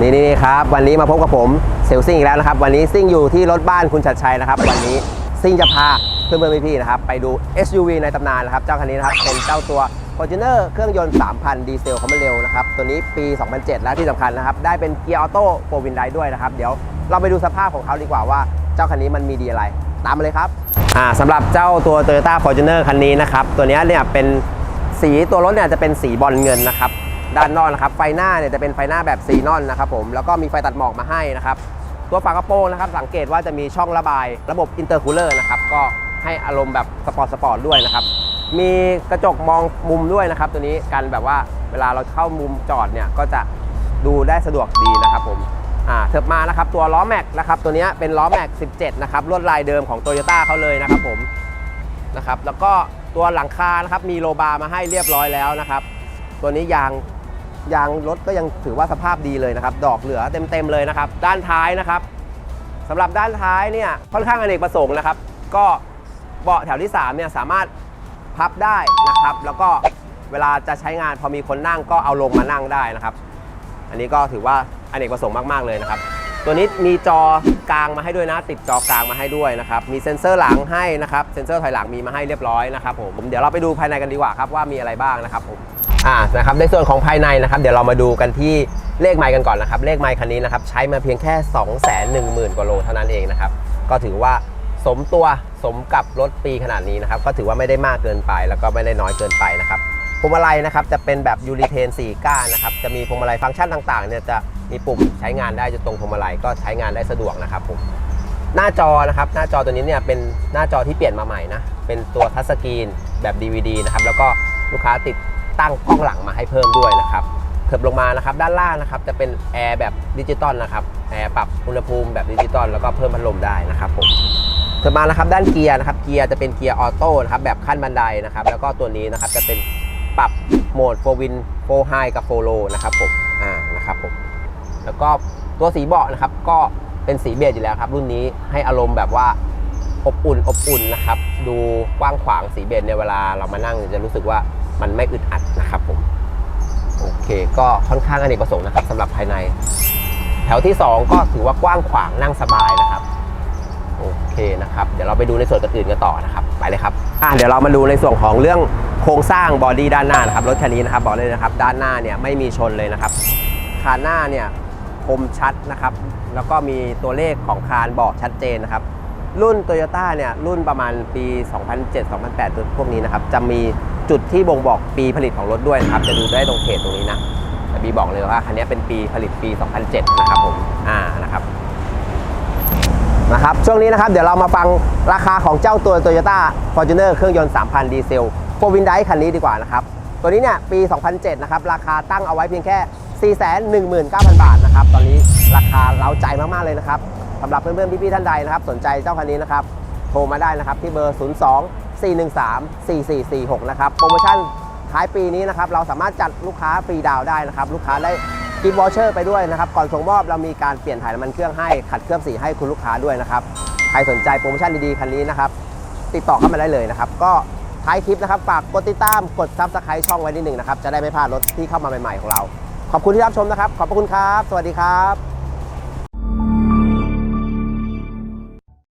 นี่นี่ครับวันนี้มาพบกับผมเซลซิ่งอีกแล้วนะครับ วันนี้ซิ่งอยู่ที่รถบ้านคุณชัดชัยนะครับ วันนี้ซิ่งจะพาเพื่อนๆพี่ๆนะครับไปดู SUV ในตำนานนะครับ เจ้าคันนี้นะครับเป็นเจ้าตัว Fortuner เครื่องยนต์ 3,000 ดีเซลคอมเบเร็วนะครับ ตัวนี้ปี 2007 แล้วที่สำคัญนะครับ ได้เป็นเกียร์ออโต้โฟวินไดด้วยนะครับ เดี๋ยวเราไปดูสภาพของเขาดีกว่าว่าเจ้าคันนี้มันมีดีอะไร ตามมาเลยครับอ่าสำหรับเจ้าตัว Toyota Fortuner คันนี้นะครับตัวนี้เนี่ยเป็นสีตัวรถเนี่ยจะเป็นสีบอลเงินนะครับ ด้านนอกนะครับ ไฟหน้าเนี่ยจะเป็นไฟหน้าแบบซีนอนนะครับผมแล้วก็มีไฟตัดหมอกมาให้นะครับตัวฝากระโปรงนะครับสังเกตว่าจะมีช่องระบายระบบอินเตอร์คูลเลอร์นะครับก็ให้อารมณ์แบบสปอร์ตสปอร์ตด้วยนะครับมีกระจกมองมุมด้วยนะครับ ตัวนี้กันแบบว่าเวลาเราเข้ามุมจอดเนี่ยก็จะดูได้สะดวกดีนะครับผมอ่าเถิบมานะครับตัวล้อแม็กนะครับตัวนี้เป็นล้อแม็ก17 นะครับลวดลายเดิมของโตโยต้าเขาเลยนะครับผมนะครับแล้วก็ตัวหลังคานะครับมีโลบาร์มาให้เรียบร้อยแล้วนะครับ ตัวนี้ยาง ยางรถก็ยังถือว่าสภาพดีเลยนะครับ ดอกเหลือเต็มๆเลยนะครับ ด้านท้ายนะครับสำหรับด้านท้ายเนี่ยค่อนข้างอเนกประสงค์นะครับ ก็เบาะแถวที่3เนี่ยสามารถพับได้นะครับ แล้วก็เวลาจะใช้งานพอมีคนนั่งก็เอาลงมานั่งได้นะครับ อันนี้ก็ถือว่าอเนกประสงค์มากๆเลยนะครับ ตัวนี้มีจอกลางมาให้ด้วยนะ ติดจอกลางมาให้ด้วยนะครับ มีเซ็นเซอร์หลังให้นะครับ เซ็นเซอร์ถอยหลังมีมาให้เรียบร้อยนะครับผม เดี๋ยวเราไปดูภายในกันดีกว่าครับว่ามีอะไรบ้างนะครับผม อ่านะครับในส่วนของภายในนะครับเดี๋ยวเรามาดูกันที่เลขไมล์กันก่อนนะครับ เลขไมล์คันนี้นะครับใช้มาเพียงแค่ 2 1 0 0 0 0กว่าโลเท่านั้นเองนะครับก็ถือว่าสมตัวสมกับรถปีขนาดนี้นะครับก็ถือว่าไม่ได้มากเกินไป แล้วก็ไม่ได้น้อยเกินไปนะครับพวงมาลัยนะครับจะเป็นแบบยูริเทน4ก้านนะครับจะมีพวงมาลัยฟังก์ชันต่างๆเนี่ยจะมีปุ่มใช้งานได้จะตรงพวงมาลัยก็ใช้งานได้สะดวกนะครับผมหน้าจอนะครับหน้าจอตัวนี้เนี่ยเป็นหน้าจอที่เปลี่ยนมาใหม่นะเป็นตัวทัชสกรีนแบบ DVD นะครับแล้วก็ลูกค้าติด ตั้งกล้องหลังมาให้เพิ่มด้วยนะครับเถิบลงมานะครับด้านล่างนะครับจะเป็นแอร์แบบดิจิตอลนะครับแอร์ปรับอุณหภูมิแบบดิจิตอลแล้วก็เพิ่มพัดลมได้นะครับผมเถิดมานะครับด้านเกียร์นะครับเกียร์จะเป็นเกียร์ออโต้นะครับแบบขั้นบันไดนะครับแล้วก็ตัวนี้นะครับจะเป็นปรับโหมดโฟวินโฟไฮกับโฟโลนะครับผมอ่านะครับผมแล้วก็ตัวสีเบาะนะครับก็เป็นสีเบจอยู่แล้วครับ รุ่นนี้ให้อารมณ์แบบว่าอบอุ่นอบอุ่นนะครับ ดูกว้างขวางสีเบจในยเวลาเรามานั่งจะรู้สึกว่ามันไม่อึดอัดนะครับผมโอ เคก็ค่อนข้างอเนกประสงค์นะครับสำหรับภายใน แถวที่สองก็ถือว่ากว้างขวางนั่งสบายนะครับโอเคนะครับ เดี๋ยวเราไปดูในส่วนอื่นกันต่อนะครับ ไปเลยครับอะเดี๋ยวเรามาดูในส่วนของเรื่องโครงสร้างบอดี้ด้านหน้านะครับรถคันนี้นะครับบอกเลยนะครับ ด้านหน้าเนี่ยไม่มีชนเลยนะครับคานหน้าเนี่ยคมชัดนะครับ แล้วก็มีตัวเลขของคานบอกชัดเจนนะครับ รุ่น t o y ยต้เนี่ยรุ่นประมาณปี 2007-2008ตัวพวกนี้นะครับจะมี จุดที่บ่งบอกปีผลิตของรถด้วยนะครับ จะดูได้ตรงเขตตรงนี้นะแต่บีบอกเลยว่าคันนี้เป็นปีผลิตปี 2007 นะครับผมอ่านะครับนะครับช่วงนี้นะครับเดี๋ยวเรามาฟังราคาของเจ้าตัว Toyota Fortuner เครื่องยนต์ 3,000 ดีเซลโฟวินไดคันนี้ดีกว่านะครับ ตัวนี้เนี่ยปี 2007 นะครับ ราคาตั้งเอาไว้เพียงแค่ 419,000 บาทนะครับ ตอนนี้ราคาเล้าใจมาก ๆ เลยนะครับสำหรับเพื่อนๆ พี่ๆ ท่านใดนะครับ สนใจเจ้าคันนี้นะครับ โทรมาได้นะครับ ที่เบอร์ 02 413 4446 นะครับ โปรโมชั่นท้ายปีนี้นะครับ เราสามารถจัดลูกค้าฟรีดาวได้นะครับ ลูกค้าได้กิฟต์วอเชอร์ไปด้วยนะครับ ก่อนส่งมอบเรามีการเปลี่ยนถ่ายน้ำมันเครื่องให้ ขัดเคลือบสีให้คุณลูกค้าด้วยนะครับ ใครสนใจโปรโมชั่นดีๆ คันนี้นะครับ ติดต่อเข้ามาได้เลยนะครับ ก็ท้ายคลิปนะครับ ฝากกดติดตาม กดซับสไครต์ช่องไว้นิดหนึ่งนะครับ จะได้ไม่พลาดรถที่เข้ามาใหม่ๆของเรา ขอบคุณที่รับชมนะครับ ขอบพระคุณครับ สวัสดีครับ